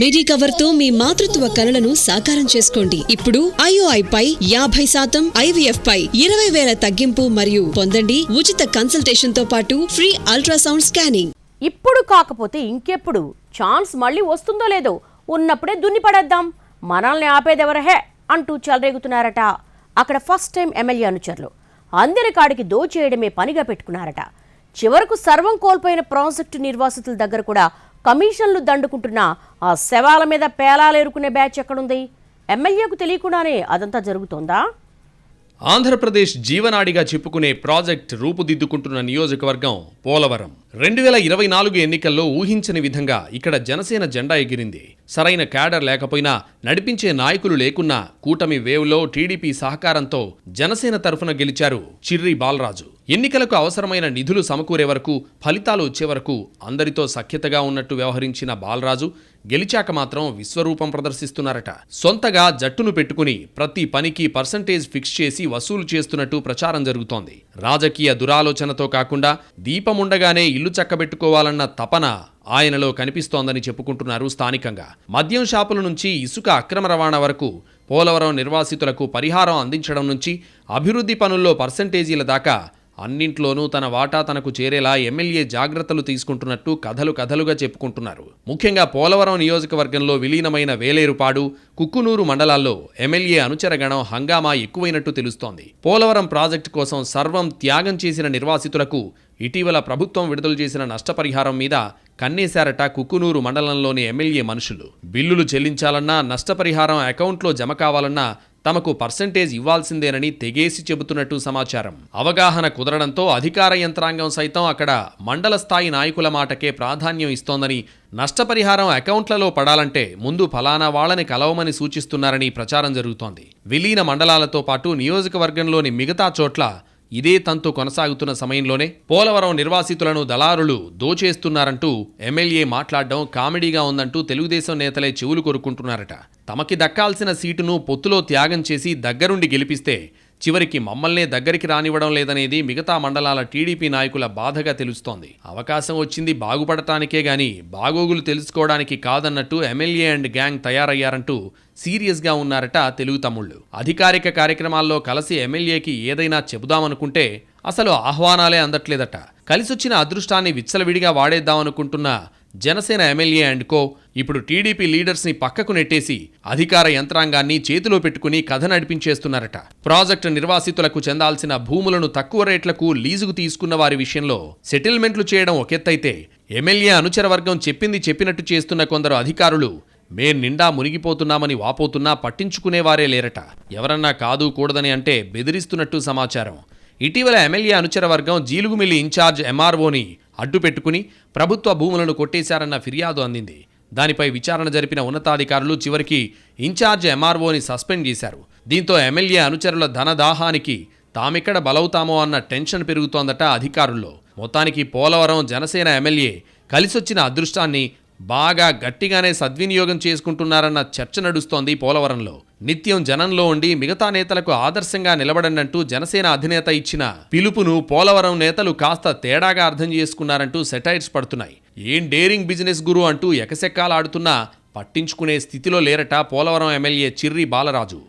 మిడి కవర్తో మీ మాతృత్వ కలలను సాకారం చేసుకోండి. ఇప్పుడు ఐఓఐ పై యాభై శాతం ఐవీఎఫ్ పై ఇరవై వేల తగ్గింపు మరియు పొందండి ఉచిత కన్సల్టేషన్తో పాటు ఫ్రీ అల్ట్రాసౌండ్ స్కానింగ్ ఇప్పుడు కాకపోతే ఇంకెప్పుడు? ఛాన్స్ మళ్ళీ వస్తుందో లేదో? ఉన్నప్పుడే దున్ని పడేద్దాం మనల్ని ఆపేదెవరహే అంటూ చెలరేగుతున్నారట. అక్కడ ఫస్ట్ టైం ఎమ్మెల్యే అనుచరులు. అందరి కాడికి దోచేయడమే పనిగా పెట్టుకున్నారట. చివరకు సర్వం కోల్పోయిన ప్రాజెక్టు నిర్వాసితుల దగ్గర కూడా కమిషన్లు దండుకుంటున్న ఆ శవాల మీద పేలాలేరుకునే బ్యాచ్ ఎక్కడుంది? ఎమ్మెల్యేకు తెలియకుండానే అదంతా జరుగుతోందా? ఆంధ్రప్రదేశ్ జీవనాడిగా చెప్పుకునే ప్రాజెక్ట్ రూపుదిద్దుకుంటున్న నియోజకవర్గం పోలవరం. రెండు వేల ఇరవై నాలుగు ఎన్నికల్లో ఊహించని విధంగా ఇక్కడ జనసేన జెండా ఎగిరింది. సరైన క్యాడర్ లేకపోయినా నడిపించే నాయకులు లేకున్నా కూటమి వేవ్లో టీడీపీ సహకారంతో జనసేన తరఫున గెలిచారు చిర్రి బాలరాజు. ఎన్నికలకు అవసరమైన నిధులు సమకూరే వరకు ఫలితాలు వచ్చే వరకు అందరితో సఖ్యతగా ఉన్నట్టు వ్యవహరించిన బాలరాజు గెలిచాక మాత్రం విశ్వరూపం ప్రదర్శిస్తున్నారట. సొంతగా జట్టును పెట్టుకుని ప్రతి పనికి పర్సంటేజ్ ఫిక్స్ చేసి వసూలు చేస్తున్నట్టు ప్రచారం జరుగుతోంది. రాజకీయ దురాలోచనతో కాకుండా దీపముండగానే ఇల్లు చక్కబెట్టుకోవాలన్న తపన ఆయనలో కనిపిస్తోందని చెప్పుకుంటున్నారు స్థానికంగా. మద్యం షాపుల నుంచి ఇసుక అక్రమ రవాణా వరకు పోలవరం నిర్వాసితులకు పరిహారం అందించడం నుంచి అభివృద్ధి పనుల్లో పర్సంటేజీల దాకా అన్నింట్లోనూ తన వాటా తనకు చేరేలా ఎమ్మెల్యే జాగ్రత్తలు తీసుకుంటున్నట్టు కథలు కథలుగా చెప్పుకుంటున్నారు. ముఖ్యంగా పోలవరం నియోజకవర్గంలో విలీనమైన వేలేరుపాడు కుక్కునూరు మండలాల్లో ఎమ్మెల్యే అనుచరగణం హంగామా ఎక్కువైనట్టు తెలుస్తోంది. పోలవరం ప్రాజెక్టు కోసం సర్వం త్యాగం చేసిన నిర్వాసితులకు ఇటీవల ప్రభుత్వం విడుదల చేసిన నష్టపరిహారం మీద కన్నేశారట కుక్కునూరు మండలంలోని ఎమ్మెల్యే మనుషులు. బిల్లులు చెల్లించాలన్నా నష్టపరిహారం అకౌంట్లో జమ కావాలన్నా తమకు పర్సంటేజ్ ఇవ్వాల్సిందేనని తెగేసి చెబుతున్నట్టు సమాచారం. అవగాహన కుదరడంతో అధికార యంత్రాంగం సైతం అక్కడ మండల స్థాయి నాయకుల మాటకే ప్రాధాన్యం ఇస్తోందని నష్టపరిహారం అకౌంట్లలో పడాలంటే ముందు ఫలానా వాళ్ళని కలవమని సూచిస్తున్నారని ప్రచారం జరుగుతోంది. విలీన మండలాలతో పాటు నియోజకవర్గంలోని మిగతా చోట్ల ఇదే తంతు కొనసాగుతున్న సమయంలోనే పోలవరం నిర్వాసితులను దళారులు దోచేస్తున్నారంటూ ఎమ్మెల్యే మాట్లాడడం కామెడీగా ఉందంటూ తెలుగుదేశం నేతలే చెవులు కొరుకుంటున్నారట తమకి దక్కాల్సిన సీటును పొత్తులో త్యాగం చేసి దగ్గరుండి గెలిపిస్తే చివరికి మమ్మల్నే దగ్గరికి రానివ్వడం లేదనేది మిగతా మండలాల టీడీపీ నాయకుల బాధగా తెలుస్తోంది. అవకాశం వచ్చింది బాగుపడటానికే గాని బాగోగులు తెలుసుకోవడానికి కాదన్నట్టు ఎమ్మెల్యే అండ్ గ్యాంగ్ తయారయ్యారంటూ సీరియస్గా ఉన్నారట తెలుగు తమ్ముళ్ళు. అధికారిక కార్యక్రమాల్లో కలిసి ఎమ్మెల్యేకి ఏదైనా చెబుదామనుకుంటే అసలు ఆహ్వానాలే అందట్లేదట. కలిసొచ్చిన అదృష్టాన్ని విచ్చలవిడిగా వాడేద్దామనుకుంటున్న జనసేన ఎమ్మెల్యే అండ్ కో ఇప్పుడు టీడీపీ లీడర్స్ని పక్కకు నెట్టేసి అధికార యంత్రాంగాన్ని చేతిలో పెట్టుకుని కథ నడిపించేస్తున్నారట. ప్రాజెక్టు నిర్వాసితులకు చెందాల్సిన భూములను తక్కువ రేట్లకు లీజుకు తీసుకున్న వారి విషయంలో సెటిల్మెంట్లు చేయడం ఒకెత్తైతే ఎమ్మెల్యే అనుచర వర్గం చెప్పింది చెప్పినట్టు చేస్తున్న కొందరు అధికారులు మేం నిండా మునిగిపోతున్నామని వాపోతున్నా పట్టించుకునేవారే లేరట. ఎవరన్నా కాదు కూడదని అంటే బెదిరిస్తున్నట్టు సమాచారం. ఇటీవల ఎమ్మెల్యే అనుచరవర్గం జీలుగుమిల్లి ఇన్ఛార్జ్ ఎంఆర్ఓని అడ్డుపెట్టుకుని ప్రభుత్వ భూములను కొట్టేశారన్న ఫిర్యాదు అందింది. దానిపై విచారణ జరిపిన ఉన్నతాధికారులు చివరికి ఇన్ఛార్జ్ ఎంఆర్ఓని సస్పెండ్ చేశారు. దీంతో ఎమ్మెల్యే అనుచరుల ధనదాహానికి తామెక్కడ బలవుతామో అన్న టెన్షన్ పెరుగుతోందట అధికారుల్లో. మొత్తానికి పోలవరం జనసేన ఎమ్మెల్యే కలిసొచ్చిన అదృష్టాన్ని బాగా గట్టిగానే సద్వినియోగం చేసుకుంటున్నారన్న చర్చ నడుస్తోంది పోలవరంలో. నిత్యం జనంలో ఉండి మిగతా నేతలకు ఆదర్శంగా నిలబడనంటూ జనసేన అధినేత ఇచ్చిన పిలుపును పోలవరం నేతలు కాస్త తేడాగా అర్థం చేసుకున్నారంటూ సెటైర్స్ పడుతున్నాయి. ఏం డేరింగ్ బిజినెస్ గురు అంటూ ఎకసెక్కాలాడుతున్నా పట్టించుకునే స్థితిలో లేరట పోలవరం ఎమ్మెల్యే చిర్రి బాలరాజు.